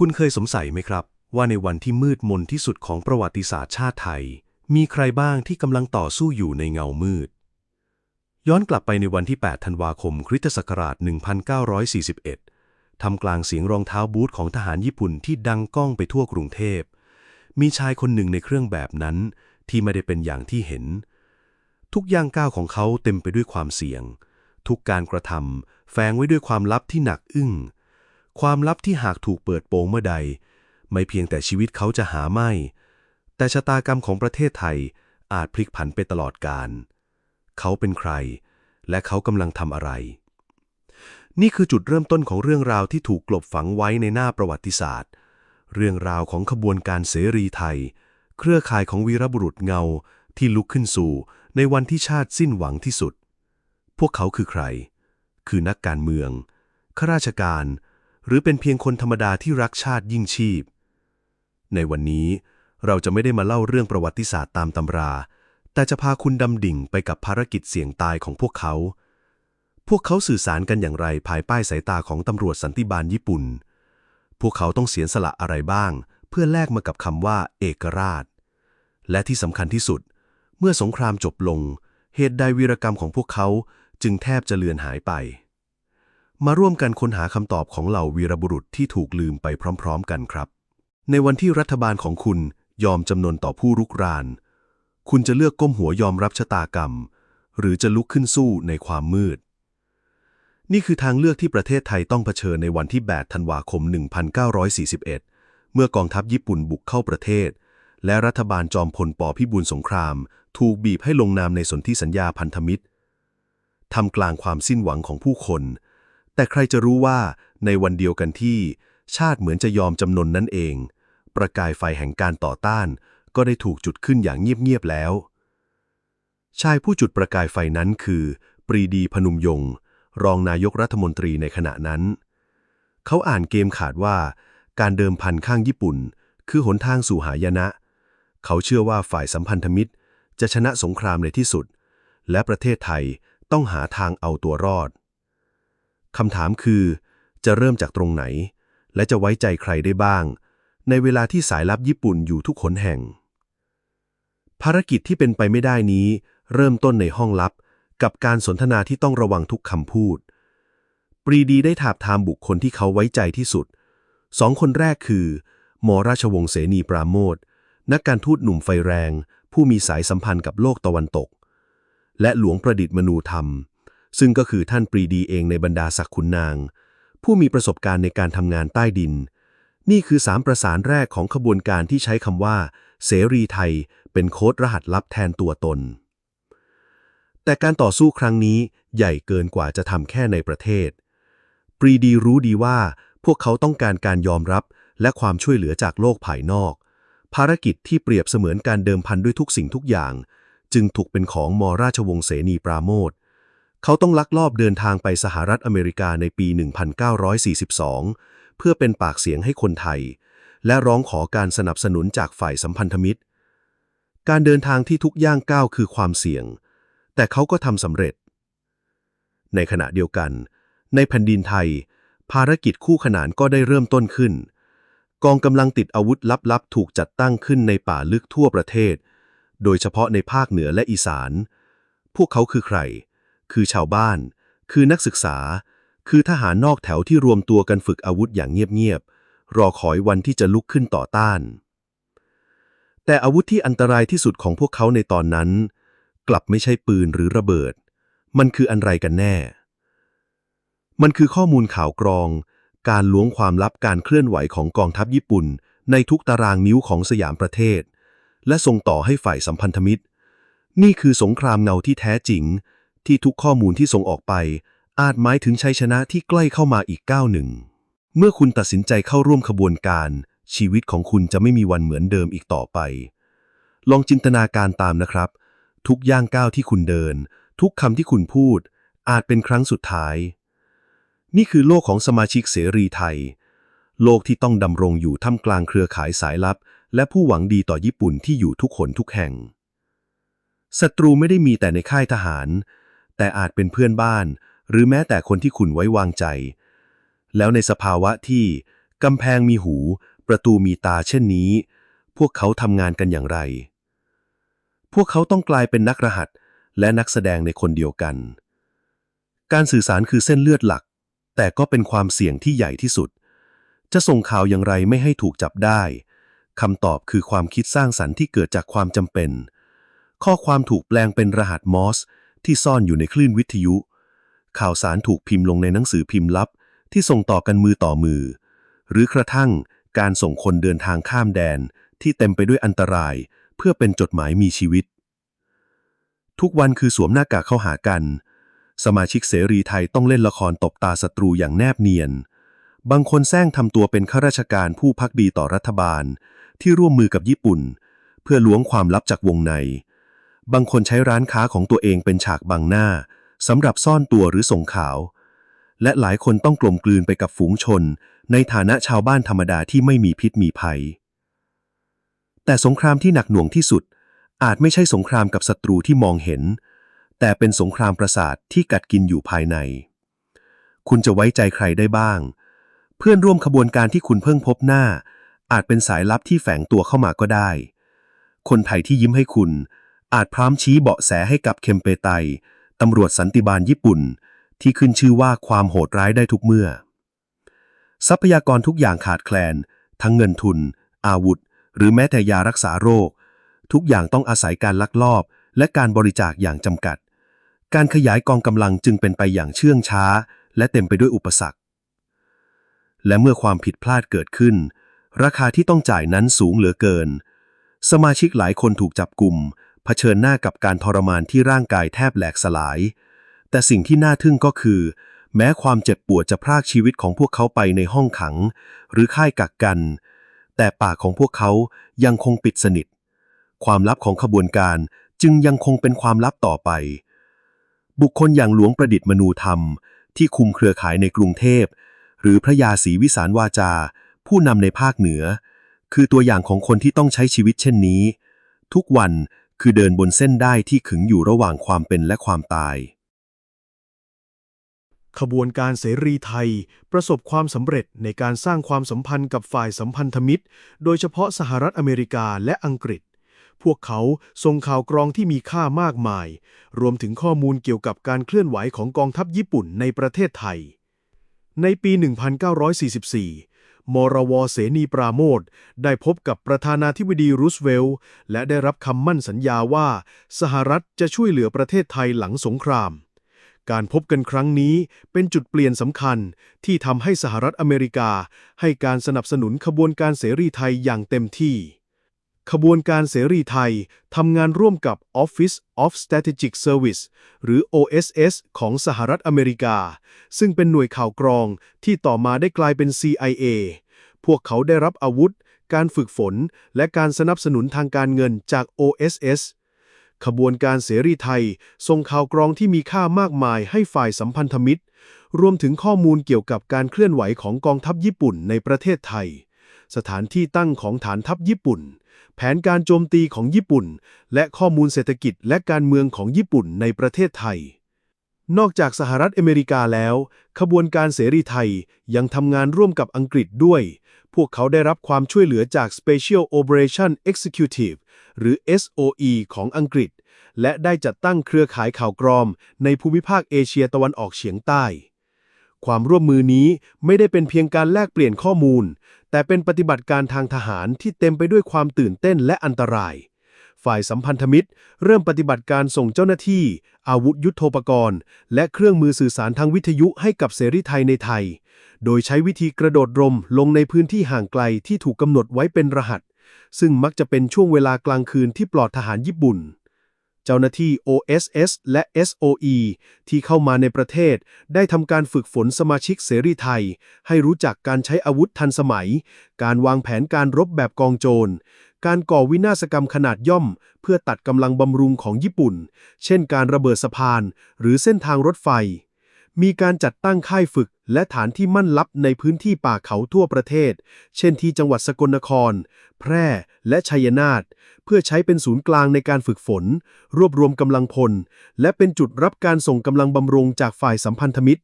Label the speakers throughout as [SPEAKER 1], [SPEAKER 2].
[SPEAKER 1] คุณเคยสงสัยไหมครับ ว่าในวันที่มืดมนที่สุดของประวัติศาสตร์ชาติไทย มีใครบ้างที่กำลังต่อสู้อยู่ในเงามืด ย้อนกลับไปในวันที่ 8 ธันวาคมคริสตศักราช 1941ทำกลางเสียงรองเท้าบูทของทหารญี่ปุ่นที่ดังก้องไปทั่วกรุงเทพ มีชายคนหนึ่งในเครื่องแบบนั้นที่ไม่ได้เป็นอย่างที่เห็น ทุกย่างก้าวของเขาเต็มไปด้วยความเสี่ยง ทุกการกระทำแฝงไว้ด้วยความลับที่หนักอึ้ง ความลับที่หากถูกเปิดโปงเมื่อใด ไม่เพียงแต่ชีวิตเขาจะหาไม่ แต่ชะตากรรมของประเทศไทยอาจพลิกผันไปตลอดกาลเขาเป็นใคร และเขากำลังทำอะไร นี่คือจุดเริ่มต้นของเรื่องราวที่ถูกกลบฝังไว้ในหน้าประวัติศาสตร์ เรื่องราวของขบวนการเสรีไทย เครือข่ายของวีรบุรุษเงาที่ลุกขึ้นสู่ในวันที่ชาติสิ้นหวังที่สุด พวกเขาคือใคร คือนักการเมืองข้าราชการ หรือเป็นเพียงคนธรรมดาที่รักชาติยิ่งชีพ ในวันนี้เราจะไม่ได้มาเล่าเรื่องประวัติศาสตร์ตามตำรา แต่จะพาคุณดำดิ่งไปกับภารกิจเสี่ยงตายของพวกเขา พวกเขาสื่อสารกันอย่างไรภายใต้สายตาของตำรวจสันติบาลญี่ปุ่น พวกเขาต้องเสียสละอะไรบ้าง เพื่อแลกมากับคำว่าเอกราช และที่สำคัญที่สุด เมื่อสงครามจบลง เหตุใดวีรกรรมของพวกเขาจึงแทบจะเลือนหายไป มาร่วมกันค้นหาคำตอบของเหล่าวีรบุรุษที่ถูกลืมไปพร้อมๆกันครับ ในวันที่รัฐบาลของคุณยอมจำนนต่อผู้รุกราน คุณจะเลือกก้มหัวยอมรับชะตากรรม หรือจะลุกขึ้นสู้ในความมืด นี่คือทางเลือกที่ประเทศไทยต้องเผชิญในวันที่ 8 ธันวาคม 1941 เมื่อกองทัพญี่ปุ่นบุกเข้าประเทศ และรัฐบาลจอมพลปพิบูลสงคราม ถูกบีบให้ลงนามในสนธิสัญญาพันธมิตรทำกลางความสิ้นหวังของผู้คน แต่ใครจะรู้ว่าในวันเดียวกันที่ ชาติเหมือนจะยอมจำนนนั่นเอง ประกายไฟแห่งการต่อต้าน ก็ได้ถูกจุดขึ้นอย่างเงียบๆแล้ว ชายผู้จุดประกายไฟนั้นคือ ปรีดีพนุมยงค์รองนายกรัฐมนตรีในขณะนั้น เขาอ่านเกมขาดว่า การเดิมพันข้างญี่ปุ่น คือหนทางสู่หายนะ เขาเชื่อว่าฝ่ายสัมพันธมิตร จะชนะสงครามในที่สุด และประเทศไทยต้องหาทางเอาตัวรอด คำถามคือ จะเริ่มจากตรงไหน และจะไว้ใจใครได้บ้าง ในเวลาที่สายลับญี่ปุ่นอยู่ทุกขนแห่ง ภารกิจที่เป็นไปไม่ได้นี้ เริ่มต้นในห้องลับ กับการสนทนาที่ต้องระวังทุกคำพูด ปรีดีได้ถาบทามบุคคลที่เขาไว้ใจที่สุด สองคนแรกคือหมอราชวงศ์เสนีปราโมทนักการทูตหนุ่มไฟแรง ผู้มีสายสัมพันธ์กับโลกตะวันตก และหลวงประดิษฐ์มนูธรรม ซึ่งก็คือท่านปรีดีเองในบรรดาศักขุนนาง ผู้มีประสบการณ์ในการทำงานใต้ดิน นี่คือสามประสานแรกของขบวนการที่ใช้คำว่า เสรีไทย เป็นโค้ดรหัสลับแทนตัวตน แต่การต่อสู้ครั้งนี้ใหญ่เกินกว่าจะทำแค่ในประเทศ ปรีดีรู้ดีว่าพวกเขาต้องการการยอมรับและความช่วยเหลือจากโลกภายนอก ภารกิจที่เปรียบเสมือนการเดิมพันด้วยทุกสิ่งทุกอย่าง จึงถูกเป็นของมราชวงศ์เสนีปราโมท เขาต้องลักลอบเดินทางไปสหรัฐอเมริกาในปี 1942 เพื่อเป็นปากเสียงให้คนไทย และร้องขอการสนับสนุนจากฝ่ายสัมพันธมิตร การเดินทางที่ทุกย่างก้าวคือความเสี่ยง แต่เขาก็ทำสำเร็จ ในขณะเดียวกัน ในแผ่นดินไทย ภารกิจคู่ขนานก็ได้เริ่มต้นขึ้น กองกำลังติดอาวุธลับๆ ถูกจัดตั้งขึ้นในป่าลึกทั่วประเทศ โดยเฉพาะในภาคเหนือและอีสาน พวกเขาคือใคร คือชาวบ้าน คือนักศึกษา คือทหารนอกแถวที่รวมตัวกันฝึกอาวุธอย่างเงียบๆ รอคอยวันที่จะลุกขึ้นต่อต้าน แต่อาวุธที่อันตรายที่สุดของพวกเขาในตอนนั้น กลับไม่ใช่ปืนหรือระเบิด มันคืออันไรกันแน่ มันคือข้อมูลข่าวกรอง การล้วงความลับการเคลื่อนไหวของกองทัพญี่ปุ่น ในทุกตารางนิ้วของสยามประเทศ และส่งต่อให้ฝ่ายสัมพันธมิตร นี่คือสงครามเงาที่แท้จริง ที่ทุกข้อมูลที่ส่งออกไป อาจหมายถึงชัยชนะที่ใกล้เข้ามาอีกก้าวหนึ่ง เมื่อคุณตัดสินใจเข้าร่วมขบวนการ ชีวิตของคุณจะไม่มีวันเหมือนเดิมอีกต่อไป ลองจินตนาการตามนะครับ ทุกย่างก้าวที่คุณเดิน ทุกคำที่คุณพูด อาจเป็นครั้งสุดท้าย นี่คือโลกของสมาชิกเสรีไทย โลกที่ต้องดำรงอยู่ท่ามกลางเครือข่ายสายลับ และผู้หวังดีต่อญี่ปุ่นที่อยู่ทุกคนทุกแห่งศัตรูไม่ได้มีแต่ในค่ายทหาร แต่อาจเป็นเพื่อนบ้าน หรือแม้แต่คนที่คุณไว้วางใจ แล้วในสภาวะที่กำแพงมีหู ประตูมีตาเช่นนี้ พวกเขาทำงานกันอย่างไร พวกเขาต้องกลายเป็นนักรหัสและนักแสดงในคนเดียวกัน การสื่อสารคือเส้นเลือดหลัก แต่ก็เป็นความเสี่ยงที่ใหญ่ที่สุด จะส่งข่าวอย่างไรไม่ให้ถูกจับได้คำตอบคือความคิดสร้างสรรค์ที่เกิดจากความจำเป็น ข้อความถูกแปลงเป็นรหัสมอส ที่ซ่อนอยู่ในคลื่นวิทยุ ข่าวสารถูกพิมพ์ลงในหนังสือพิมพ์ลับ ที่ส่งต่อกันมือต่อมือ หรือกระทั่งการส่งคนเดินทางข้ามแดนที่เต็มไปด้วยอันตราย เพื่อเป็นจดหมายมีชีวิต ทุกวันคือสวมหน้ากากเข้าหากัน สมาชิกเสรีไทยต้องเล่นละครตบตาศัตรูอย่างแนบเนียน บางคนแซงทำตัวเป็นข้าราชการผู้พักดีต่อรัฐบาล ที่ร่วมมือกับญี่ปุ่น เพื่อล้วงความลับจากวงใน บางคนใช้ร้านค้าของตัวเองเป็นฉากบังหน้าสำหรับซ่อนตัวหรือส่งข่าว และหลายคนต้องกลมกลืนไปกับฝูงชน ในฐานะชาวบ้านธรรมดาที่ไม่มีพิษมีภัย แต่สงครามที่หนักหน่วงที่สุด อาจไม่ใช่สงครามกับศัตรูที่มองเห็น แต่เป็นสงครามประสาทที่กัดกินอยู่ภายใน คุณจะไว้ใจใครได้บ้าง เพื่อนร่วมขบวนการที่คุณเพิ่งพบหน้า อาจเป็นสายลับที่แฝงตัวเข้ามาก็ได้ คนไทยที่ยิ้มให้คุณ อาจพร้อมชี้เบาะแสให้กับเคมเปไตตำรวจสันติบาลญี่ปุ่น ที่ขึ้นชื่อว่าความโหดร้ายได้ทุกเมื่อ ทรัพยากรทุกอย่างขาดแคลน ทั้งเงินทุน อาวุธ หรือแม้แต่ยารักษาโรค ทุกอย่างต้องอาศัยการลักลอบ และการบริจาคอย่างจำกัด การขยายกองกำลังจึงเป็นไปอย่างเชื่องช้า และเต็มไปด้วยอุปสรรค และเมื่อความผิดพลาดเกิดขึ้น ราคาที่ต้องจ่ายนั้นสูงเหลือเกิน สมาชิกหลายคนถูกจับกลุ่ม เผชิญหน้ากับการทรมานที่ร่างกายแทบแหลกสลาย แต่สิ่งที่น่าทึ่งก็คือ แม้ความเจ็บปวดจะพรากชีวิตของพวกเขาไปในห้องขัง หรือค่ายกักกัน แต่ปากของพวกเขายังคงปิดสนิท ความลับของขบวนการจึงยังคงเป็นความลับต่อไป บุคคลอย่างหลวงประดิษฐ์มนูธรรม ที่คุมเครือข่ายในกรุงเทพ หรือพระยาศรีวิสารวาจา ผู้นำในภาคเหนือ คือตัวอย่างของคนที่ต้องใช้ชีวิตเช่นนี้ ทุกวัน คือเดินบนเส้นได้ที่ขึงอยู่ระหว่างความเป็นและความตาย
[SPEAKER 2] ขบวนการเสรีไทย ประสบความสำเร็จในการสร้างความสัมพันธ์กับฝ่ายสัมพันธมิตร โดยเฉพาะสหรัฐอเมริกาและอังกฤษ พวกเขาส่งข่าวกรองที่มีค่ามากมาย รวมถึงข้อมูลเกี่ยวกับการเคลื่อนไหวของกองทัพญี่ปุ่นในประเทศไทย ในปี 1944 มรวเสนีปราโมทได้พบกับประธานาธิบดีรูสเวลล์และได้รับคำมั่นสัญญาว่า สหรัฐจะช่วยเหลือประเทศไทยหลังสงคราม การพบกันครั้งนี้เป็นจุดเปลี่ยนสำคัญที่ทำให้สหรัฐอเมริกา ให้การสนับสนุนขบวนการเสรีไทยอย่างเต็มที่ ขบวนการเสรีไทยทำงานร่วมกับ Office of Strategic Service หรือ OSS ของสหรัฐอเมริกา ซึ่งเป็นหน่วยข่าวกรองที่ต่อมาได้กลายเป็น CIA พวกเขาได้รับอาวุธ การฝึกฝน และการสนับสนุนทางการเงินจาก OSS ขบวนการเสรีไทยส่งข่าวกรองที่มีค่ามากมายให้ฝ่ายสัมพันธมิตร รวมถึงข้อมูลเกี่ยวกับการเคลื่อนไหวของกองทัพญี่ปุ่นในประเทศไทย สถานที่ตั้งของฐานทัพญี่ปุ่น แผนการโจมตีของญี่ปุ่น และข้อมูลเศรษฐกิจและการเมืองของญี่ปุ่นในประเทศไทย นอกจากสหรัฐอเมริกาแล้ว ขบวนการเสรีไทยยังทำงานร่วมกับอังกฤษด้วย พวกเขาได้รับความช่วยเหลือจาก Special Operation Executive หรือ SOE ของอังกฤษ และได้จัดตั้งเครือข่ายข่าวกรองในภูมิภาคเอเชียตะวันออกเฉียงใต้ความร่วมมือนี้ไม่ได้เป็นเพียงการแลกเปลี่ยนข้อมูล แต่เป็นปฏิบัติการทางทหารที่เต็มไปด้วยความตื่นเต้นและอันตราย ฝ่ายสัมพันธมิตร เริ่มปฏิบัติการส่งเจ้าหน้าที่ อาวุธยุโทโธปกรณ์ และเครื่องมือสื่อสารทางวิทยุให้กับเสรีไทยในไทย โดยใช้วิธีกระโดดรมลงในพื้นที่ห่างไกลที่ถูกกำหนดไว้เป็นรหัส ซึ่งมักจะเป็นช่วงเวลากลางคืนที่ปลอดทหารญี่ปุ่น เจ้าหน้าที่ OSS และ SOE ที่เข้ามาในประเทศ ได้ทำการฝึกฝนสมาชิกเสรีไทย ให้รู้จักการใช้อาวุธทันสมัย การวางแผนการรบแบบกองโจร การก่อวินาศกรรมขนาดย่อม เพื่อตัดกำลังบำรุงของญี่ปุ่น เช่นการระเบิดสะพาน หรือเส้นทางรถไฟ มีการจัดตั้งค่ายฝึกและฐานที่มั่นลับในพื้นที่ป่าเขาทั่วประเทศ เช่นที่จังหวัดสกลนคร แพร่ และชัยนาท เพื่อใช้เป็นศูนย์กลางในการฝึกฝน รวบรวมกำลังพล และเป็นจุดรับการส่งกำลังบำรุงจากฝ่ายสัมพันธมิตร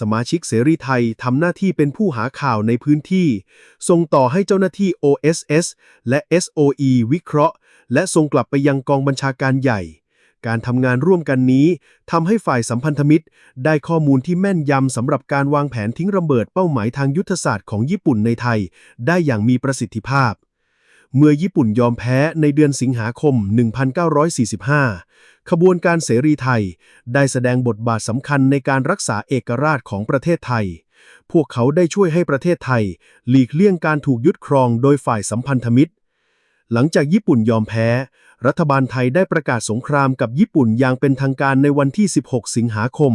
[SPEAKER 2] สมาชิกเสรีไทยทำหน้าที่เป็นผู้หาข่าวในพื้นที่ ส่งต่อให้เจ้าหน้าที่ OSS และ SOE วิเคราะห์ และส่งกลับไปยังกองบัญชาการใหญ่ การทำงานร่วมกันนี้ทำให้ฝ่ายสัมพันธมิตร ได้ข้อมูลที่แม่นยำสำหรับการวางแผนทิ้งระเบิดเป้าหมายทางยุทธศาสตร์ของญี่ปุ่นในไทย ได้อย่างมีประสิทธิภาพ เมื่อญี่ปุ่นยอมแพ้ในเดือนสิงหาคม 1945 ขบวนการเสรีไทย ได้แสดงบทบาทสำคัญในการรักษาเอกราชของประเทศไทย พวกเขาได้ช่วยให้ประเทศไทย หลีกเลี่ยงการถูกยึดครองโดยฝ่ายสัมพันธมิตร หลังจากญี่ปุ่นยอมแพ้ รัฐบาลไทยได้ประกาศสงครามกับญี่ปุ่นอย่างเป็นทางการในวันที่ 16 สิงหาคม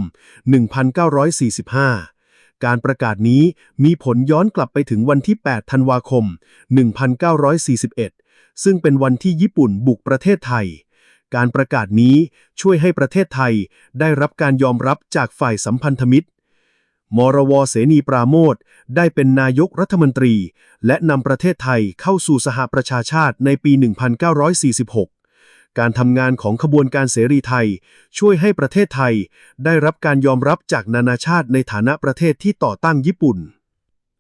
[SPEAKER 2] 1945 การประกาศนี้มีผลย้อนกลับไปถึงวันที่ 8 ธันวาคม 1941 ซึ่งเป็นวันที่ญี่ปุ่นบุกประเทศไทย การประกาศนี้ช่วยให้ประเทศไทยได้รับการยอมรับจากฝ่ายสัมพันธมิตร มรวเสนีปราโมทได้เป็นนายกรัฐมนตรี และนำประเทศไทยเข้าสู่สหประชาชาติในปี 1946 การทำงานของขบวนการเสรีไทย ช่วยให้ประเทศไทย ได้รับการยอมรับจากนานาชาติในฐานะประเทศที่ต่อตั้งญี่ปุ่น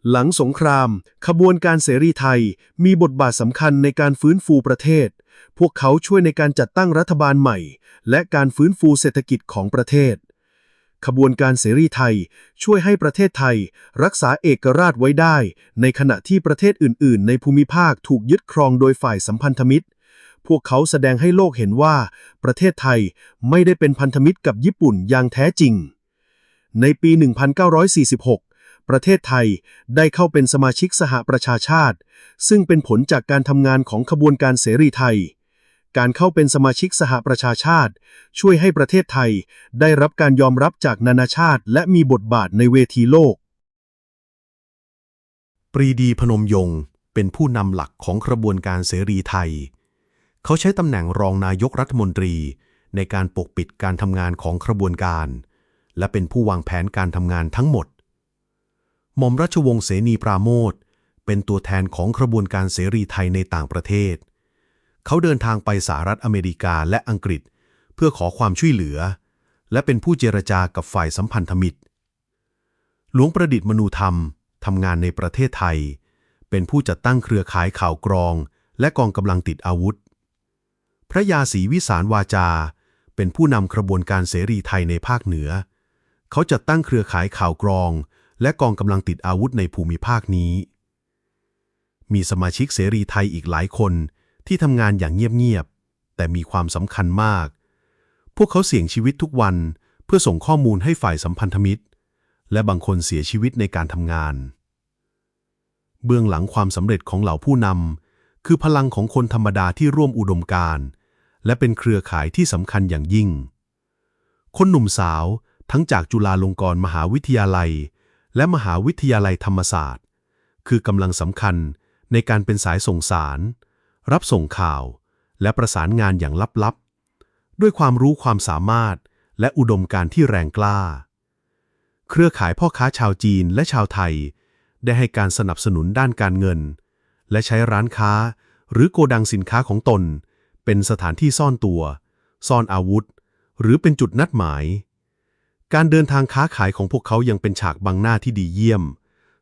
[SPEAKER 2] หลังสงคราม ขบวนการเสรีไทยมีบทบาทสำคัญในการฟื้นฟูประเทศ พวกเขาช่วยในการจัดตั้งรัฐบาลใหม่ และการฟื้นฟูเศรษฐกิจของประเทศ ขบวนการเสรีไทย ช่วยให้ประเทศไทย รักษาเอกราชไว้ได้ ในขณะที่ประเทศอื่น ๆ ในภูมิภาคถูกยึดครองโดยฝ่ายสัมพันธมิตร พวกเขาแสดงให้โลกเห็นว่า ประเทศไทยไม่ได้เป็นพันธมิตรกับญี่ปุ่นอย่างแท้จริง ในปี 1946ประเทศไทยได้เข้าเป็นสมาชิกสหประชาชาติ ซึ่งเป็นผลจากการทำงานของขบวนการเสรีไทย การเข้าเป็นสมาชิกสหประชาชาติ ช่วยให้ประเทศไทยได้รับการยอมรับจากนานาชาติ และมีบทบาทในเวทีโลก
[SPEAKER 1] ปรีดีพนมยงค์เป็นผู้นำหลักของกระบวนการเสรีไทย เขาใช้ตำแหน่งรองนายกรัฐมนตรี ในการปกปิดการทำงานของกระบวนการ และเป็นผู้วางแผนการทำงานทั้งหมดหม่อมราชวงศ์เสนีปราโมทเป็นตัวแทนของกระบวนการเสรีไทยในต่างประเทศ เขาเดินทางไปสหรัฐอเมริกาและอังกฤษ เพื่อขอความช่วยเหลือ และเป็นผู้เจรจากับฝ่ายสัมพันธมิตร หลวงประดิษฐ์มนูธรรมทำงานในประเทศไทย เป็นผู้จัดตั้งเครือข่ายข่าวกรอง และกองกำลังติดอาวุธ พระยาศรีวิสารวาจา เป็นผู้นำกระบวนการเสรีไทยในภาคเหนือ เขาจัดตั้งเครือข่ายข่าวกรอง และกองกำลังติดอาวุธในภูมิภาคนี้ มีสมาชิกเสรีไทยอีกหลายคน ที่ทำงานอย่างเงียบๆ แต่มีความสำคัญมาก พวกเขาเสี่ยงชีวิตทุกวันเพื่อส่งข้อมูลให้ฝ่ายสัมพันธมิตร และบางคนเสียชีวิตในการทำงาน เบื้องหลังความสำเร็จของเหล่าผู้นำคือพลังของคนธรรมดาที่ร่วมอุดมการณ์ และเป็นเครือข่ายที่สำคัญอย่างยิ่ง คนหนุ่มสาวทั้งจากจุฬาลงกรณ์มหาวิทยาลัย และมหาวิทยาลัยธรรมศาสตร์ คือกำลังสำคัญในการเป็นสายส่งสาร รับส่งข่าว และประสานงานอย่างลับๆ ด้วยความรู้ความสามารถและอุดมการที่แรงกล้า เครือข่ายพ่อค้าชาวจีนและชาวไทย ได้ให้การสนับสนุนด้านการเงิน และใช้ร้านค้าหรือโกดังสินค้าของตน เป็นสถานที่ซ่อนตัว ซ่อนอาวุธ หรือเป็นจุดนัดหมาย การเดินทางค้าขายของพวกเขายังเป็นฉากบังหน้าที่ดีเยี่ยม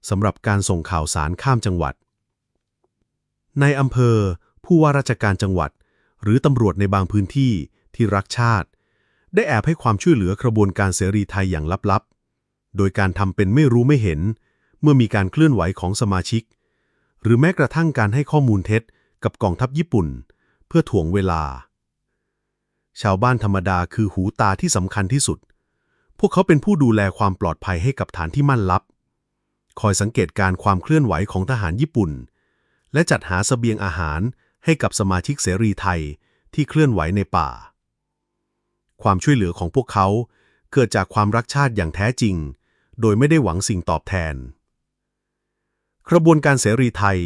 [SPEAKER 1] สำหรับการส่งข่าวสารข้ามจังหวัด ในอำเภอ ผู้ว่าราชการจังหวัด หรือตำรวจในบางพื้นที่ที่รักชาติ ได้แอบให้ความช่วยเหลือกระบวนการเสรีไทยอย่างลับๆ โดยการทำเป็นไม่รู้ไม่เห็น เมื่อมีการเคลื่อนไหวของสมาชิก หรือแม้กระทั่งการให้ข้อมูลเท็จกับกองทัพญี่ปุ่น เพื่อถ่วงเวลา ชาวบ้านธรรมดาคือหูตาที่สำคัญที่สุด พวกเขาเป็นผู้ดูแลความปลอดภัยให้กับฐานที่มั่นลับ คอยสังเกตการความเคลื่อนไหวของทหารญี่ปุ่น และจัดหาเสบียงอาหาร ให้กับสมาชิกเสรีไทยที่เคลื่อนไหวในป่า ความช่วยเหลือของพวกเขาเกิดจากความรักชาติอย่างแท้จริง โดยไม่ได้หวังสิ่งตอบแทน กระบวนการเสรีไทย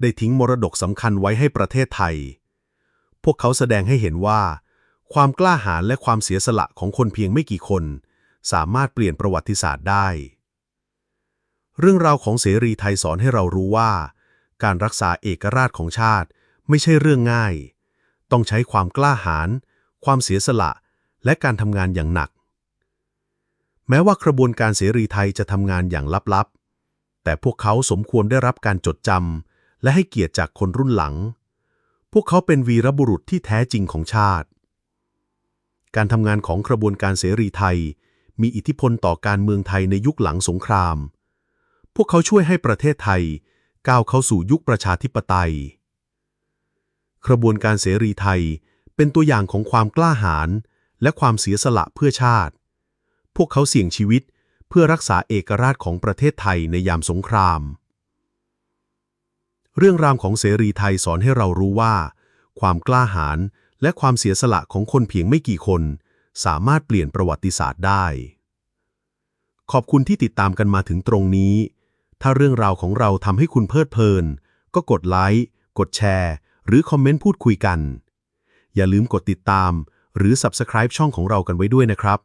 [SPEAKER 1] ได้ทิ้งมรดกสำคัญไว้ให้ประเทศไทย พวกเขาแสดงให้เห็นว่า ความกล้าหาญและความเสียสละของคนเพียงไม่กี่คน สามารถเปลี่ยนประวัติศาสตร์ได้ เรื่องราวของเสรีไทยสอนให้เรารู้ว่า การรักษาเอกราชของชาติ ไม่ใช่เรื่องง่าย ต้องใช้ความกล้าหาญ ความเสียสละ และการทำงานอย่างหนัก
[SPEAKER 3] แม้ว่ากระบวนการเสรีไทยจะทำงานอย่างลับๆ แต่พวกเขาสมควรได้รับการจดจำและให้เกียรติจากคนรุ่นหลัง พวกเขาเป็นวีรบุรุษที่แท้จริงของชาติ การทำงานของกระบวนการเสรีไทย มีอิทธิพลต่อการเมืองไทยในยุคหลังสงคราม พวกเขาช่วยให้ประเทศไทยก้าวเข้าสู่ยุคประชาธิปไตย กระบวนการเสรีไทย เป็นตัวอย่างของความกล้าหาญและความเสียสละเพื่อชาติ พวกเขาเสี่ยงชีวิตเพื่อรักษาเอกราชของประเทศไทยในยามสงคราม เรื่องราวของเสรีไทยสอนให้เรารู้ว่า ความกล้าหาญและความเสียสละของคนเพียงไม่กี่คน สามารถเปลี่ยนประวัติศาสตร์ได้ ขอบคุณที่ติดตามกันมาถึงตรงนี้ ถ้าเรื่องราวของเราทำให้คุณเพลิดเพลิน ก็กดไลค์ กดแชร์ หรือคอมเมนต์พูดคุยกัน อย่าลืมกดติดตาม หรือ Subscribe ช่องของเรากันไว้ด้วยนะครับ